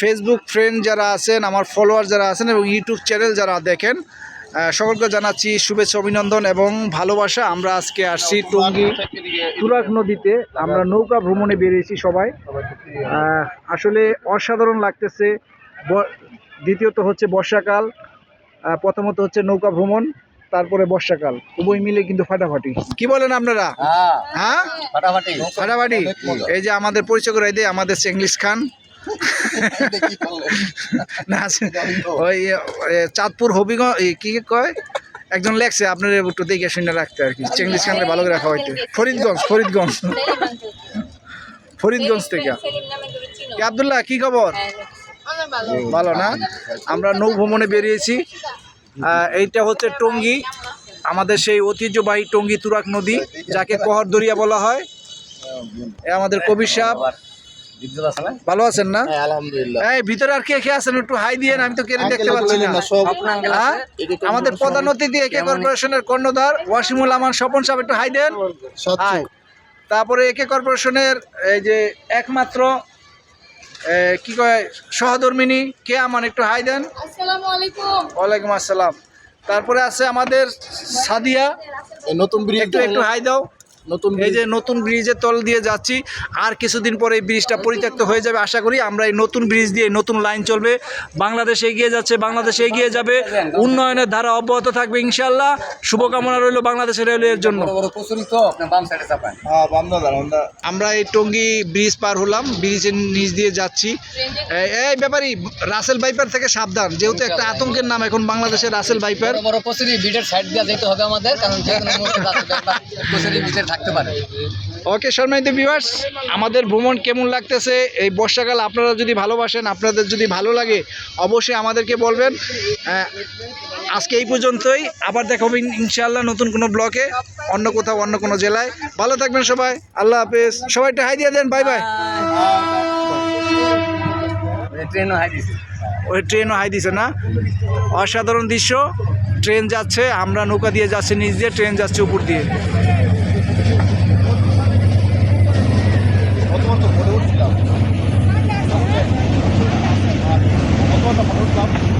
Facebook friend যারা আছেন, আমার ফলোয়ার যারা আছেন এবং ইউটিউব চ্যানেল যারা দেখেন সকলকে জানাচ্ছি শুভেচ্ছা, অভিনন্দন এবং ভালোবাসা। আমরা আজকে আসছি টঙ্গী তুরাগ নদীতে। আমরা নৌকা ভ্রমণে বেরিয়েছি সবাই। আসলে অসাধারণ লাগতেছে। দ্বিতীয়ত হচ্ছে বর্ষাকাল। প্রথমত হচ্ছে নৌকা ভ্রমণ। তারপরে বর্ষাকাল উভয় মিলে কিন্তু ফাটাফাটি। কি বলেন আপনারা? হ্যাঁ। হ্যাঁ? ফাটাফাটি। ফাটাফাটি। এই যে আমাদের পরিচয় করে দেয় আমাদের চেঙ্গিস খান। না ওই চাঁদপুর হবিগঞ্জ কি কয়? একজন লেখছে আপনার একটু দেখে শুনে রাখতে আর কি। চেঙ্গিস খানকে ভালো করে রাখা হইতে ফরিদগঞ্জ ফরিদগঞ্জ। ফরিদগঞ্জ থেকে। কি আবদুল্লাহ কি খবর? ভালো না? আমরা নৌ ভ্রমণে বেরিয়েছি। এইটা হচ্ছে টঙ্গী আমাদের সেই ঐতিহ্যবাহী টঙ্গী তুরাক নদী যাকে কহর দরিয়া বলা হয়। এ আমাদের সাহেব। আছে না ভালো আছেন না? হ্যাঁ আলহামদুলিল্লাহ। এই ভিতরে আর কে কে আছেন? একটু হাই দিয়ে আমি তো কেন দেখতে পাচ্ছি না। হ্যাঁ? আমাদের প্রধান অতিথি একে কর্পোরেশনের কর্ণধার ওয়াসিমুল আমান স্বপন সাহেব একটু হাই দেন। তারপরে একে কর্পোরেশনের এই যে একমাত্র কি কয় সহধর্মিনী কে আমান একটু হাই দেন। ওয়ালাইকুম আসসালাম। তারপরে আছে আমাদের সাদিয়া। নতুন একটু হাই দাও। নতুন এই যে নতুন ব্রিজের তল দিয়ে যাচ্ছি আর কিছুদিন পরে এই ব্রিজটা পরিত্যক্ত হয়ে যাবে আশা করি। আমরা এই নতুন ব্রিজ দিয়ে নতুন লাইন চলবে। বাংলাদেশ এগিয়ে যাচ্ছে বাংলাদেশ এগিয়ে যাবে। উন্নয়নের ধারা অব্যাহত থাকবে ইনশাল্লাহ শুভকামনা রইল বাংলাদেশের রেলওয়ের জন্য। চাপান আমরা এই টঙ্গী ব্রিজ পার হলাম ব্রিজের নিচ দিয়ে যাচ্ছি। এই- ব্যাপারই রাসেল বাইপার থেকে সাবধান যেহেতু একটা আতঙ্কের নাম এখন বাংলাদেশের রাসেল বাইপার বিটের সাইড দিয়ে যেতে হবে আমাদের কারণ যে কোনো মুহূর্তে প্রচুরি বিটের থাকতে পারে। ওকে সম্মানিত ভিউয়ার্স আমাদের ভ্রমণ কেমন লাগতেছে? এই বর্ষাকাল আপনারা যদি ভালোবাসেন আপনাদের যদি ভালো লাগে অবশ্যই আমাদেরকে বলবেন। আজকে এই পর্যন্তই। আবার দেখা হবে ইনশাআল্লাহ নতুন কোনো ব্লকে অন্য কোথাও অন্য কোনো জেলায়। ভালো থাকবেন সবাই। আল্লাহ হাফেজ। সবাই একটা হাই দিয়ে দেন। বাই বাই ট্রেনও হাই দিছে। ওই ট্রেনও হাই দিছে না? অসাধারণ দৃশ্য। ট্রেন যাচ্ছে আমরা নৌকা দিয়ে যাচ্ছি নিচ দিয়ে ট্রেন যাচ্ছে উপর দিয়ে। Nakapag-usap.